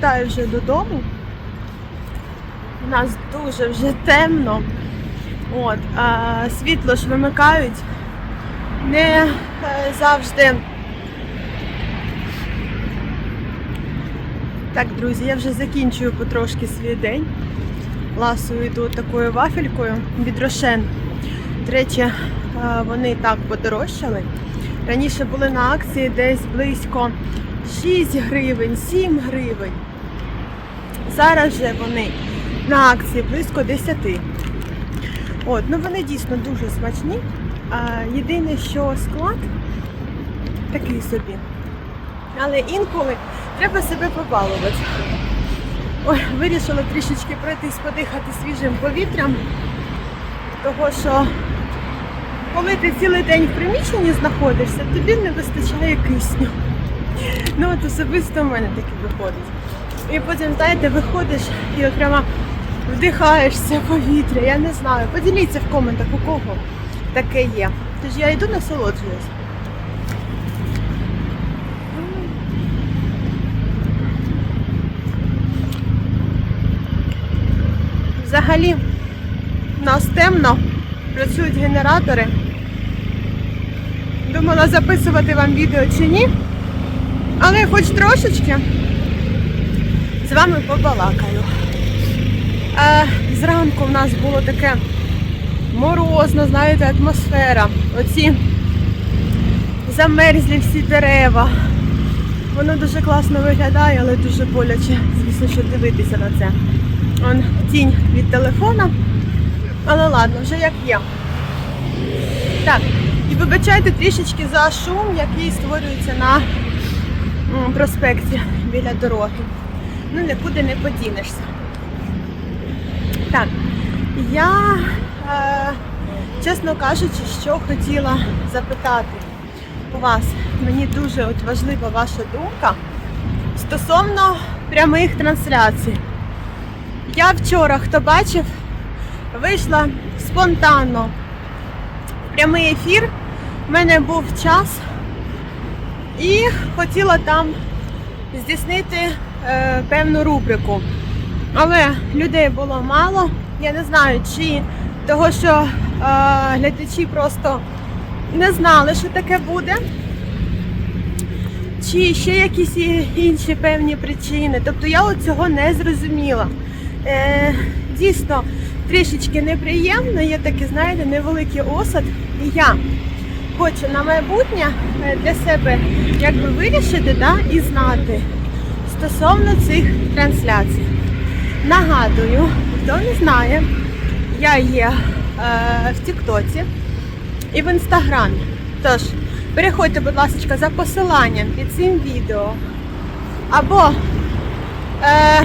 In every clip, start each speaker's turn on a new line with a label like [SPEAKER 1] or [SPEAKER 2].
[SPEAKER 1] повертаю вже додому. У нас дуже вже темно. От, а світло ж вимикають не е, завжди. Так, друзі, я вже закінчую потрошки свій день. Ласую йду такою вафелькою від Рошен. До речі, е, вони так подорожчали. Раніше були на акції десь близько 6 гривень, 7 гривень. Зараз же вони на акції близько 10. От, ну вони дійсно дуже смачні. А, єдине, що склад такий собі. Але інколи треба себе побалувати. Ой, вирішила трішечки пройтись, подихати свіжим повітрям. Того що коли ти цілий день в приміщенні знаходишся, тобі не вистачає кисню. Ну от особисто в мене таке виходить. І потім, знаєте, виходиш і от прямо вдихаєш це повітря. Я не знаю. Поділіться в коментах, у кого таке є. Тож я йду насолоджуюсь. Взагалі, у нас темно, працюють генератори. Думала записувати вам відео чи ні. Але хоч трошечки з вами побалакаю. Е, зранку в нас було таке морозно, знаєте, атмосфера. Оці замерзлі всі дерева. Воно дуже класно виглядає, але дуже боляче, звісно, що дивитися на це. Он тінь від телефона. Але ладно, вже як є. Так, і вибачайте трішечки за шум, який створюється на проспекті біля дороги. Ну, нікуди не подінешся. Так, я, е, чесно кажучи, що хотіла запитати у вас. Мені дуже от важлива ваша думка стосовно прямих трансляцій. Я вчора, хто бачив, вийшла спонтанно в прямий ефір. У мене був час і хотіла там здійснити е, певну рубрику. Але людей було мало. Я не знаю, чи того, що е, глядачі просто не знали, що таке буде, чи ще якісь інші певні причини. Тобто я цього не зрозуміла. Е, дійсно, трішечки неприємно, є такий, знаєте, невеликий осад. І я хочу на майбутнє е, для себе якби вирішити да, і знати стосовно цих трансляцій. Нагадую, хто не знає, я є е, в Тіктоці і в Інстаграмі. Тож, переходьте, будь ласка, за посиланням під цим відео або е,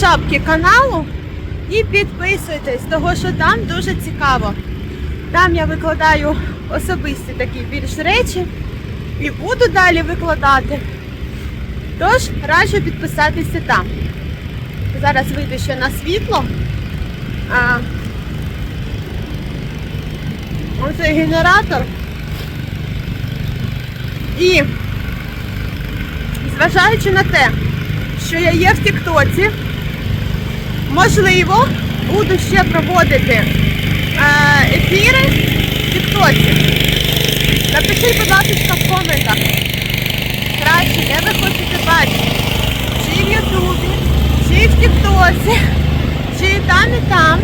[SPEAKER 1] шапки каналу і підписуйтесь, того що там дуже цікаво. Там я викладаю особисті такі більш речі і буду далі викладати. Тож раджу підписатися там. Зараз вийду ще на світло. А, оцей генератор. І зважаючи на те, що я є в Тіктоці, можливо, буду ще проводити е, ефіри в Тіктоці. Напишіть, будь ласка, в коментах. Де ви хочете бачити. Чи в Ютубі, чи в Тіктоці, чи там, і там.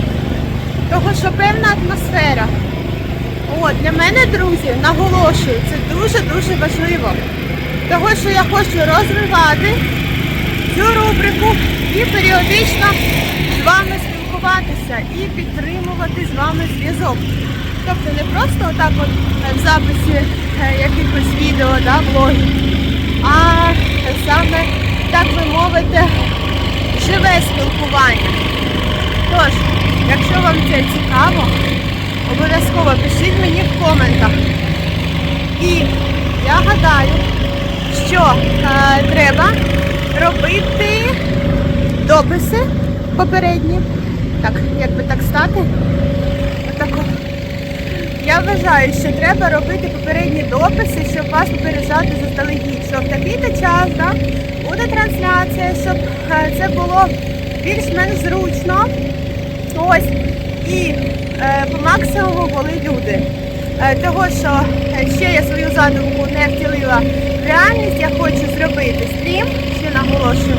[SPEAKER 1] Того, що певна атмосфера. От, для мене, друзі, наголошую, це дуже-дуже важливо. Того, що я хочу розвивати цю рубрику і періодично з вами спілкуватися і підтримувати з вами зв'язок. Тобто не просто отак от в записі е, якихось відео, да, блогів, а саме, так би мовити, живе спілкування. Тож, якщо вам це цікаво, обов'язково пишіть мені в коментах. І я гадаю, що е, треба робити дописи попередні. Так, як би так стати. Отако. Я вважаю, що треба робити попередні дописи, щоб вас попереджати заздалегідь, що в такий-то час да, буде трансляція, щоб е, це було більш-менш зручно. Ось. І е, по максимуму були люди. Е, того, що ще я свою задумку не втілила в реальність, я хочу зробити стрім, ще наголошую,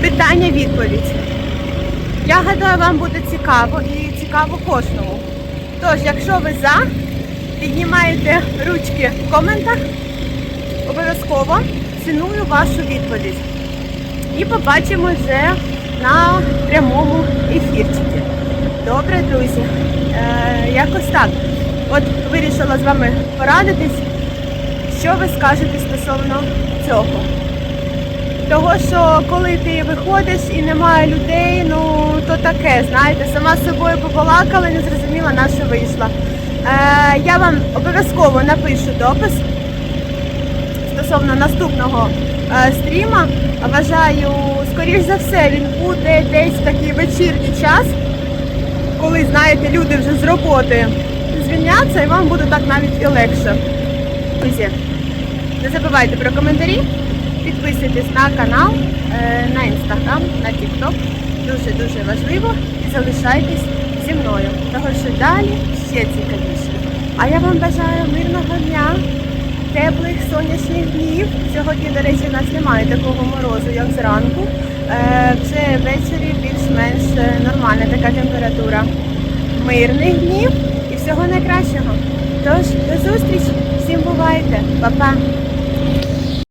[SPEAKER 1] питання-відповідь. Я гадаю, вам буде цікаво і цікаво кожному. Тож, якщо ви за, піднімаєте ручки в коментах, обов'язково ціную вашу відповідь. І побачимо вже на прямому ефірчикі. Добре, друзі. Е, якось так. От вирішила з вами порадитись, що ви скажете стосовно цього. Того, що коли ти виходиш і немає людей, ну то таке, знаєте, сама з собою побалакала, не зрозуміла, на вийшла. Е, я вам обов'язково напишу допис стосовно наступного е, стріма. Вважаю, скоріш за все, він буде десь в такий вечірній час, коли, знаєте, люди вже з роботи звільняться і вам буде так навіть і легше. Друзі, не забувайте про коментарі, підписуйтесь на канал, е, на інстаграм, на тікток. Дуже-дуже важливо і залишайтесь зі мною, тому що далі ще цікавіше. А я вам бажаю мирного дня, теплих сонячних днів. Сьогодні, до речі, у нас немає такого морозу, як зранку. Е, Вже ввечері більш-менш е, нормальна така температура. Мирних днів і всього найкращого. Тож, до зустрічі! Всім бувайте! Па-па!